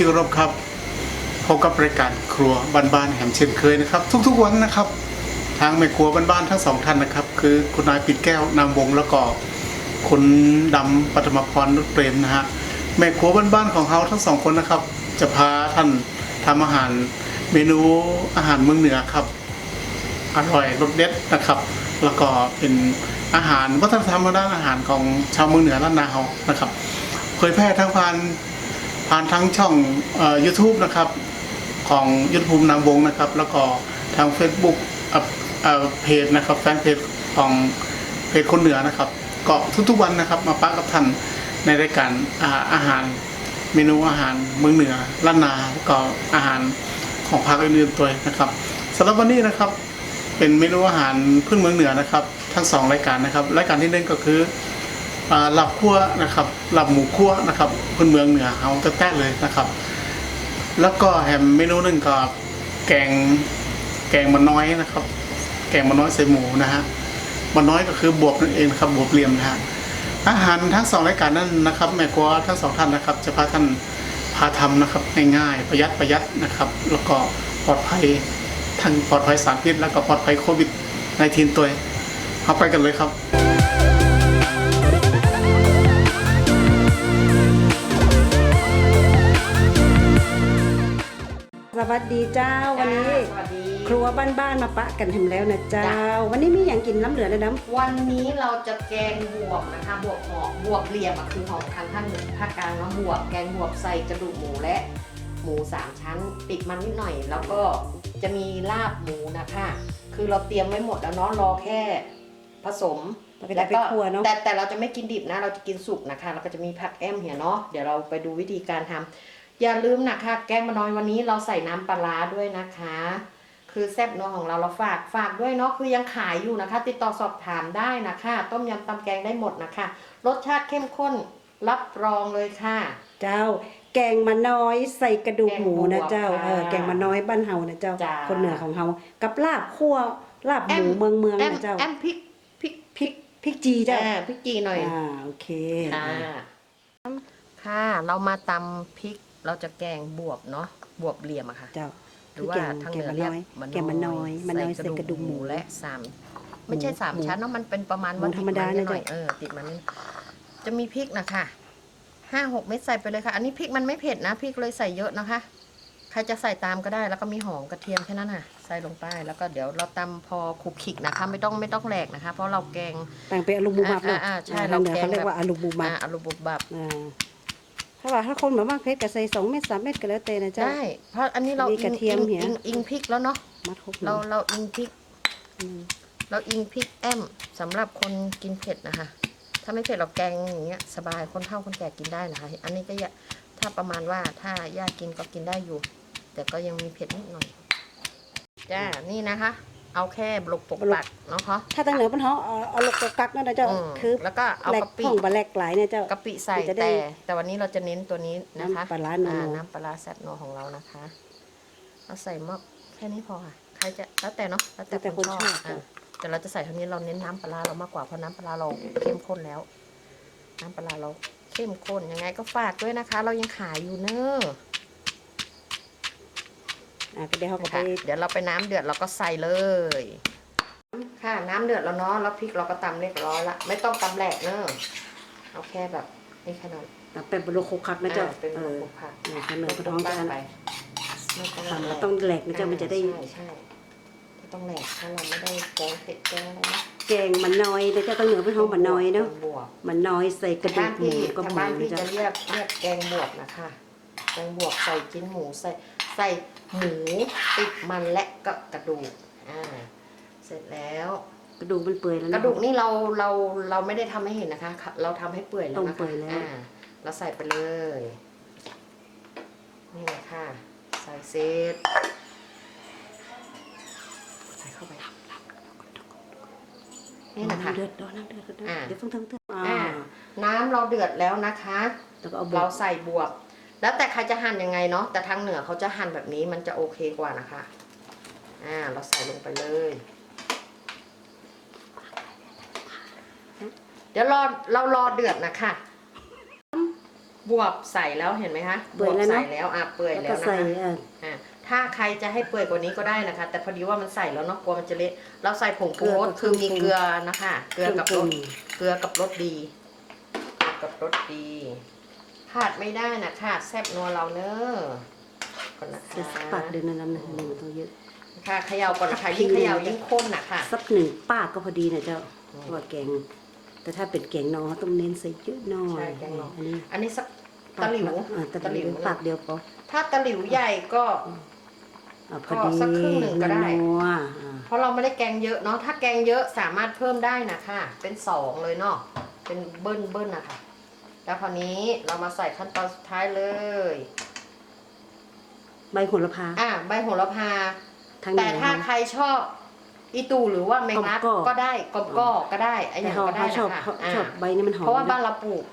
ชมที่เคารพครับพบกับรายการครัวบ้านๆแหมเช่นเคยนะครับ ทุกๆวันนะครับ ทางแม่ครัวบ้านๆทั้งสองท่านนะครับ คือคุณนายปิดแก้วนามวงแล้วก็คุณดำปัทมพรนุชเปรมนะฮะแม่ครัวบ้านๆของเขาทั้งสองคนนะครับ จะพาท่านทำอาหารเมนูอาหารเมืองเหนือครับ อร่อยรสเด็ดนะครับ แล้วก็เป็นอาหารวัฒนธรรมด้านอาหารของชาวเมืองเหนือล้านนาเขานะครับ เผยแพร่ทั้งผ่าน ผ่านทั้งช่องเอ่อ YouTube นะครับของยุทธภูมินามวงนะครับ แล้วก็ทาง Facebook เอ่อเพจนะครับแฟนเพจของเพจคนเหนือนะครับ ก็ทุกๆวันนะครับมาปะกับท่านในรายการอาอาหารเมนูอาหารเมืองเหนือล้านนาแล้วก็อาหารของภาคอื่นๆตัวนะครับสำหรับวันนี้นะครับเป็นเมนูอาหารพื้นเมืองเหนือนะครับ ทั้งสองรายการนะครับรายการที่หนึ่งก็คือ หลับคั่วนะครับหลับหมูคั่วนะครับพื้นเมืองเหนือเฮาแต้ๆเลยนะครับ แล้วก็แฮมเมนูหนึ่งก็แกงแกงมันน้อยนะครับ แกงมันน้อยใส่หมูนะฮะมันน้อยก็คือบวบนั่นเองครับบวบเหลี่ยมนะฮะอาหารทั้งสองรายการนั้นนะครับแม่ครัวทั้งสองท่านนะครับ จะพาท่านพาทำนะครับง่ายๆประหยัดประหยัดนะครับ แล้วก็ปลอดภัยทั้งปลอดภัยสารพิษแล้วก็ปลอดภัยโควิดในทีนตัวเอาไปกันเลยครับ วัสดีเจ้าวันนี้สวัสดีครัวบ้านๆมาปะกันทำแล้วนะเจ้าจ้ะวันนี้มีอย่างกินน้ำเหลือนะน้วันนี้เราจะแกงบวบนะคะบวบหอมบวบเหลี่ยมอะคือของทางท่านภาคกลางนะบวบแกงบวบใส่กระดูกหมูและ หมูสามชั้นติดมันนิดหน่อย แล้วก็จะมีลาบหมูนะคะ คือเราเตรียมไว้หมดแล้วเนาะรอแค่ผสมำเราไปได้ไปครัวเนาะแต่แต่เราจะไม่กินดิบนะ เราจะกินสุกนะคะ แล้วก็จะมีผักแอมเหี่ยเนาะเดี๋ยวเราไปดูวิธีการทำ อย่าลืมนะคะ แกงมะน้อยวันนี้เราใส่น้ำปลาร้าด้วยนะคะ คือแซ่บนัวของเราเราฝากฝากด้วยเนาะคือยังขายอยู่นะคะ ติดต่อสอบถามได้นะคะ ต้มยำตำแกงได้หมดนะคะ รสชาติเข้มข้นรับรองเลยค่ะ เจ้า แกงมาน้อยใส่กระดูกหมูนะเจ้าแกงบวบเออค่ะแกงมาน้อยบ้านเฮานะเจ้าจ้า คนเหนือของเฮากับลาบคั่วลาบหมูเมืองเมืองแอมนะเจ้าแอมพริกพริกพริกพริกจีเจ้าอ่าพริกจีหน่อยอ่าโอเคค่ะค่ะเรามาตำพริก เราจะแกงบวบเนาะบวบเหลี่ยมอะค่ะเจ้าหรือว่าแกงทางแกเหงนือมะเรีน้ยอยกแกงมะน้อยมะน้อยใส่กระดูกหมูและสามไม่ใช่สามหมูชั้นเนาะมันเป็นประมาณหมูว่าธรรมดาติดนนิดหน่อยเนี่ยเออติดมันนิดจะมีพริกนะคะห้าหกเม็ดใส่ไปเลยค่ะ อันนี้พริกมันไม่เผ็ดนะพริกเลยใส่เยอะนะคะ ใครจะใส่ตามก็ได้แล้วก็มีหอมกระเทียมแค่นั้นค่ะ ใส่ลงไปแล้วก็เดี๋ยวเราตำพอขลุกขลิกนะคะ ไม่ต้องไม่ต้องแหลกนะคะ เพราะเราแกงแต่งเป็นอลูบูมับเนาะอ่าอ่าใช่ทางเหนือเราแกงเขาเรียกว่าอลูบูมับอ่าอลูบุบบับอ่า ถ้าว่าถ้าคนแบบว่าเพชรก็ใส่สองเม็ดสามเม็ดก็แล้วแต่นะเจ้า ได้ เพราะอันนี้เรามีกระเทียมอิงเหี่ย อิงอิงพริกแล้วเนาะมัดครบเราเนาะเราอิงพริก อืมเราอิงพริกแอมสำหรับคนกินเผ็ดนะคะ ถ้าไม่เผ็ดเราแกงอย่างเงี้ยสบายคนเฒ่าคนแก่กินได้นะคะ อันนี้ก็อย่าถ้าประมาณว่าถ้าญาติกินก็กินได้อยู่ แต่ก็ยังมีเผ็ดนิดหน่อยจ้านี่นะคะ เอาแค่บลกปกปักเนาะคะถ้าทางเหนือมันเขาเอาเอาลูกกระกักนั่นนะเจ้าอืมคือแล้วก็เอาแหลกกะปิของบะแหลกหลายเนี่ยเจ้า กะปิใส่จะได้แต่ แต่วันนี้เราจะเน้นตัวนี้นะคะน้ำปลาร้าโนอ่น้ำปลาร้าแซ่บโนของเรานะคะเราใส่มากแค่นี้พอค่ะ ใครจะแล้วแต่เนาะแล้วแต่แต่คคนนชชออบบอะ แต่เราจะใส่เท่านี้เราเน้นน้ำปลาร้าเรามากกว่าเพราะน้ำปลาร้าเราเข้มข้นแล้ว น้ำปลาร้าเราเข้มข้นยังไงก็ฝากด้วยนะคะ เรายังขายอยู่เนอะ อะก็เดี๋ยวเขาก็ไป ค่ะเดี๋ยวเราไปน้ำเดือดเราก็ใส่เลย ค่ะน้ำเดือดแล้วเนาะแล้วพริกเราก็ตำเรียบร้อยละไม่ต้องตำแหลกเนอะเอาแค่แบบนี่แค่นั้นแต่เป็นบะโลโคคักนะเจ้าอ่เป็นเออลูกผักเนี่ยทางเหนือเขาท้องกันไปไม่ต้องทำแหลแล้วกต้องแหลกนะเจ้ามันจะได้ใช่ใช่ไม่ต้องแหลกถ้าเราไม่ได้แกงเผ็ดแกงอะไรนะแกงมันน้อยนะเจ้าทางเหนือเป็นท้องมันน้อยเนาะบวบมันน้อยใส่กระดูบ้ากนหมูพี่ก็หมูทางบ้านพี่นะเจ้าจะเรียกเรียกแกงบวบนะคะ แกงบวบใส่จิ้นหมูใส่ใส่หมูติดมันและก็กระดูกอ่าเสร็จแล้ว กระดูกมันเปื่อยแล้วกนะระดูกนี่เราเราเราไม่ได้ทำให้เห็นนะคะ เราทำให้เปื่อยแล้วต้มนะคะเปื่อยแล้วอ่าเราใส่ไปเลยนี่แหละค่ะ ใส่เสร็จใส่เข้าไปนี่นะคะำเดือดเดี๋ยวน้ำเดือดเดือดอ่า เดี๋ยวเพิ่งทำเถอะอ่าอ่าน้ำเราเดือดแล้วนะคะ แล้วก็เอาบวเรากใส่บวบ แล้วแต่ใครจะหั่นยังไงเนาะแต่ทางเหนือเขาจะหั่นแบบนี้มันจะโอเคกว่านะคะ อ่า เราใส่ลงไปเลย เดี๋ยวรอเรารอเดือดนะคะบวบใส่แล้วเห็นไหมคะเปื่อยแล้วบวบเนอะใส่แล้วอะเปื่อยแล้วแล้ก็วนะใส่คะอะอะถ้าใครจะให้เปื่อยกว่านี้ก็ได้นะคะ แต่พอดีว่ามันใส่แล้วเนาะกลัวมันจะเละเราใส่ผงปรุงรสคือมีเกลือนะคะ เกลือกับรสเกลือกับรสดีเกลือกับรสดี ขาดไม่ได้นะค่ะแซ่บนัวเราเนอะก่อนนะใส่คะสักปากเดือนนั้นนะนี่มันต้องเยอะ ค่ะเขย่าก่อนนะคะยิ่งเขย่ายิ่งข้นนะคะสักหนึ่งปากก็พอดีนะเจ้าอืมเพราะว่าแกง แต่ถ้าเป็นแกงนอต้องเน้นใส่เยอะหน่อยใช่แกงนออันนี้ อันนี้สักตะหลิวอ่าตะหลิวปากเดียวพอถ้าตะหลิวใหญ่ก็อ่าพอดีก็สักครึ่งหนึ่งก็ได้นัวอ่าเพราะเราไม่ได้แกงเยอะเนาะ ถ้าแกงเยอะสามารถเพิ่มได้นะคะ เป็นสองเลยเนาะ เป็นเบิ้ลเบิ้ลนะคะ แล้วคราวนี้เรามาใส่ขั้นตอนสุดท้ายเลย ใบโหระพา อะใบโหระพา ทางแต่เหนือถ้าใครชอบอีตูหรือว่าแมงลักกอมก้อก็ได้กอมก้อก็ได้ไอ้อแต่ย่างเขาก็ได้เขาชอบนะคะเขาอะชอบใบนี้มันหอมเพราะว่าบ้านนะเราปลูก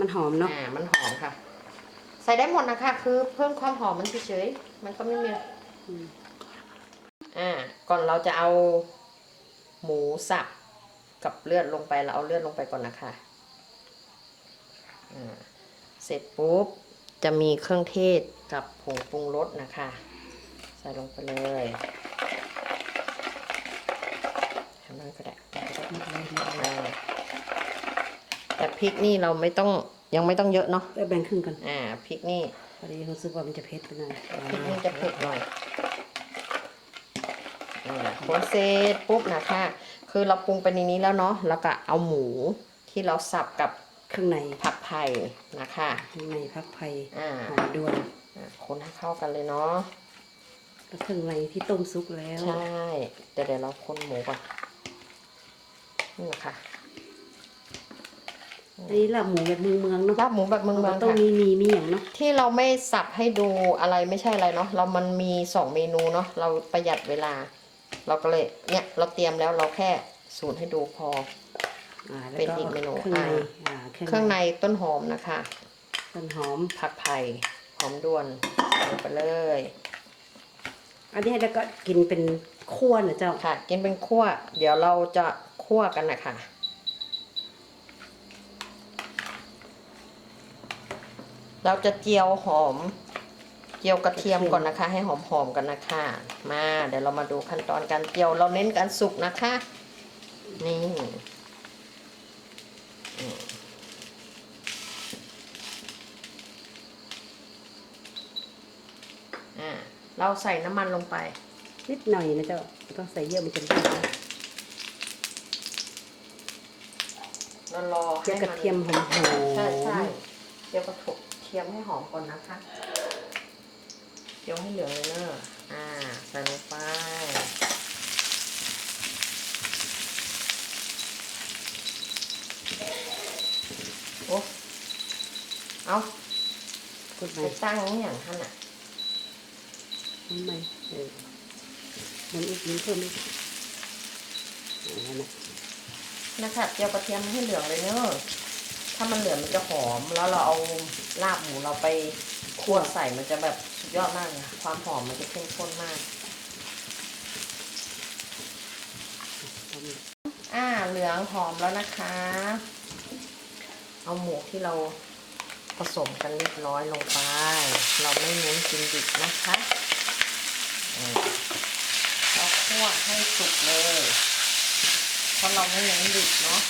มันหอมเนาะอ่ามันหอมค่ะ ใส่ได้หมดนะคะ คือเพิ่มความหอมมันเฉยๆมันก็ไม่มีอืมอ่า ก่อนเราจะเอาหมูสับกับเลือดลงไปเราเอาเลือดลงไปก่อนนะคะอ่า เสร็จปุ๊บจะมีเครื่องเทศกับผงปรุงรสนะคะ ใส่ลงไปเลยทำนั่นก็ได้อ่าแต่พริกนี่เราไม่ต้องยังไม่ต้องเยอะเนาะไปแบ่งครึ่งกันอ่าพริกนี่พอดีรู้สึกว่ามันจะเผ็ดไปหน่อยพริกนี่จะเผ็ดหน่อยอ่าคนเสร็จปุ๊บนะคะ คือเราปรุงไปในนี้แล้วเนาะแล้วก็เอาหมูที่เราสับกับ เครื่องในผักไผ่นะคะเครื่องในพักไผ่อ่าหอมด้วนอ่าคนให้เข้ากันเลยเนาะแล้วเครื่องในที่ต้มซุปแล้วใช่เดี๋ยวเดี๋ยวเราคนหมูก่อนนี่นะคะอันนี้ลาบหมูแบบเมืองเมืองๆเนาะลาบหมูแบบเมืองเมืองต้องค่ะมีมีมีอย่างเนาะที่เราไม่สับให้ดูอะไรไม่ใช่อะไรเนาะเรามันมีสองเมนูเนาะเราประหยัดเวลา เราก็เลยเนี่ยเราเตรียมแล้วเราแค่สูตรให้ดูพออ่าแล้ว เป็นก็อีกเมนูเครื่องในอ่าอ่าเครื่องในต้นหอมนะคะ ต้นหอมผักไผ่หอมด้วนใส่ลงไปเลย อันนี้แล้วก็กินเป็นขั้วนะเจ้าค่ะ กินเป็นคั่ว เดี๋ยวเราจะคั่วกันนะคะเราจะเจียวหอม เจียวกระเทียมก่อนนะคะ ให้หอมๆกันนะคะ มา เดี๋ยวเรามาดูขั้นตอนการเจียวเราเน้นการสุกนะคะ นี่อืมอ่า เราใส่น้ำมันลงไป นิดหน่อยนะเจ้าไม่ต้องใส่เยอะมันจะเผ็ดนะเรารอเจียวกระเทียมหอมๆใช่ใช่เจียวกระเทียมให้หอมก่อนนะคะเจียวให้เหลืองเลยเนอะอ่าใส่ลงไปโอ้เอาพูดไปไปตั้งนี่อย่างท่านอะ ทำไมเออมันอีกนิดเพิ่มอีกอ่านั่นนะนะคะเจียวกระเทียมให้เหลืองเลยเนอะถ้ามันเหลืองมันจะหอม แล้วเราเอาลาบหมูเราไปคั่วใส่มันจะแบบสุดยอดมากเลยค่ะความหอมมันจะเข้มข้นมาก อ่าเหลืองหอมแล้วนะคะ เอาหมูที่เราผสมกันเรียบร้อยลงไป เราไม่เน้นกินดิบนะคะ เราคั่วให้สุกเลย เพราะเราไม่เน้นดิบเนาะ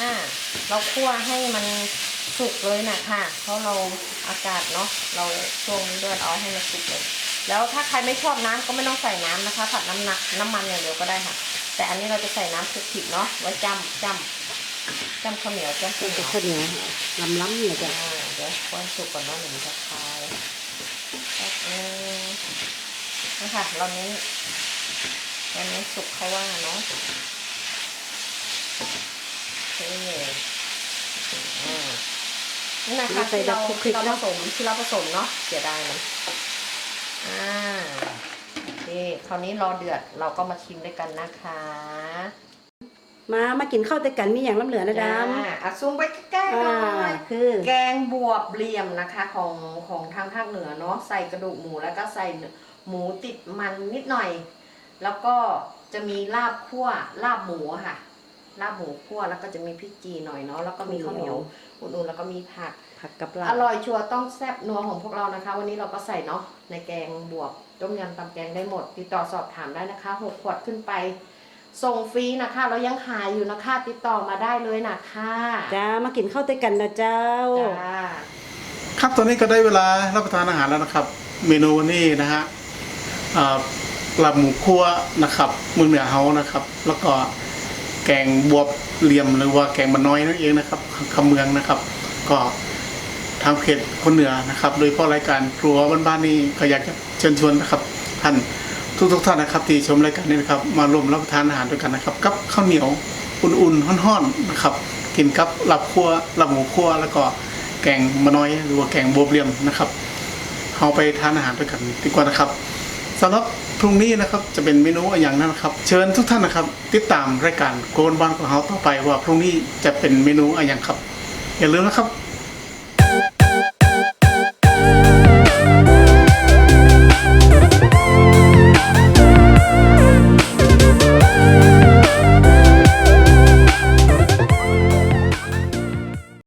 อ่า เราคั่วให้มันสุกเลยนะค่ะ เพราะเราอากาศเนาะ เราช่วงนี้ด้วยเอาให้มันสุกเลย แล้วถ้าใครไม่ชอบน้ำก็ไม่ต้องใส่น้ำนะคะ ผัดน้ำหนักน้ำมันอย่างเดียวก็ได้ค่ะ แต่อันนี้เราจะใส่น้ำคลุกคลิกเนาะ ไว้จ้ำจ้ำ จ้ำข้าวเหนียวจ้ำข้าวเหนีเป็ยนวข้าวเหนียวล้ำๆเนี่ยอ่าจ้ะเดี๋ยวควสุกก่อนเนาะหนูจะคลายแป๊บนึงนะคะเราเน้นเราเน้นสุกเขาว่าเนาะโอเคอ่านี่นะคะที่เราที่เราผสมที่เราผสมเนาะเสียดายมันอ่าโอเคคราวนี้รอเดือดเราก็มาชิมด้วยกันนะคะ มามากินข้าวแต่กันมีอย่างล้ำเหลือนะดำ อ่าอะซูมไปใกล้ๆหอ่าน่อยคือ แกงบวบเหลี่ยมนะคะของของทางภาคเหนือเนาะใส่กระดูกหมูแล้วก็ใส่หมูติดมันนิดหน่อย แล้วก็จะมีลาบคั่วลาบหมูอะค่ะ ลาบหมูคั่วแล้วก็จะมีพริกจีหน่อยเนาะแล้วก็มีข้าวเหนียวอุ่นๆแล้วก็มีผัก ผักกับลาอบร่อยชัวร์ต้องแซ่บนัวของพวกเรานะคะ วันนี้เราก็ใส่เนาะในแกงบวกต้มยำตำแกงได้หมด ติดต่อสอบถามได้นะคะหกขวดขึ้นไป ส่งฟรีนะคะ เรายังขายอยู่นะคะ ติดต่อมาได้เลยนะคะจ้ามากินข้าวด้วยกันนะเจ้า จ้าครับตอนนี้ก็ได้เวลารับประทานอาหารแล้วนะครับ เมนูวันนี้นะฮะอ่าปลาหมูคั่วนะครับมือเหนือเฮานะครับ แล้วก็แกงบวบเหลี่ยมหรือว่าแกงมันน้อยนั่นเองนะครับคำเมืองนะครับ ก็ทางเพจคนเหนือนะครับ โดยเฉพาะรายการครัวบ้านๆนี่ก็อยากจะเชิญชวนนะครับ ท่าน ทุกๆท่านนะครับที่ชมรายการนี้นะครับมาร่วมรับประทานอาหารด้วยกันนะครับกับข้าวเหนียวอุ่นๆห่อนๆนะครับกินกับลาบคั่วลาบหมูคั่วแล้วก็แกงมะน้อยหรือว่าแกงบวบเหลี่ยมนะครับเอาไปทานอาหารด้วยกันดีกว่านะครับสำหรับพรุ่งนี้นะครับจะเป็นเมนูอะไรอย่างนั้นนะครับ เชิญทุกท่านนะครับ ติดตามรายการโกนบ้านของเราต่อไปว่าพรุ่งนี้จะเป็นเมนูอะไรอย่างครับ อย่าลืมนะครับ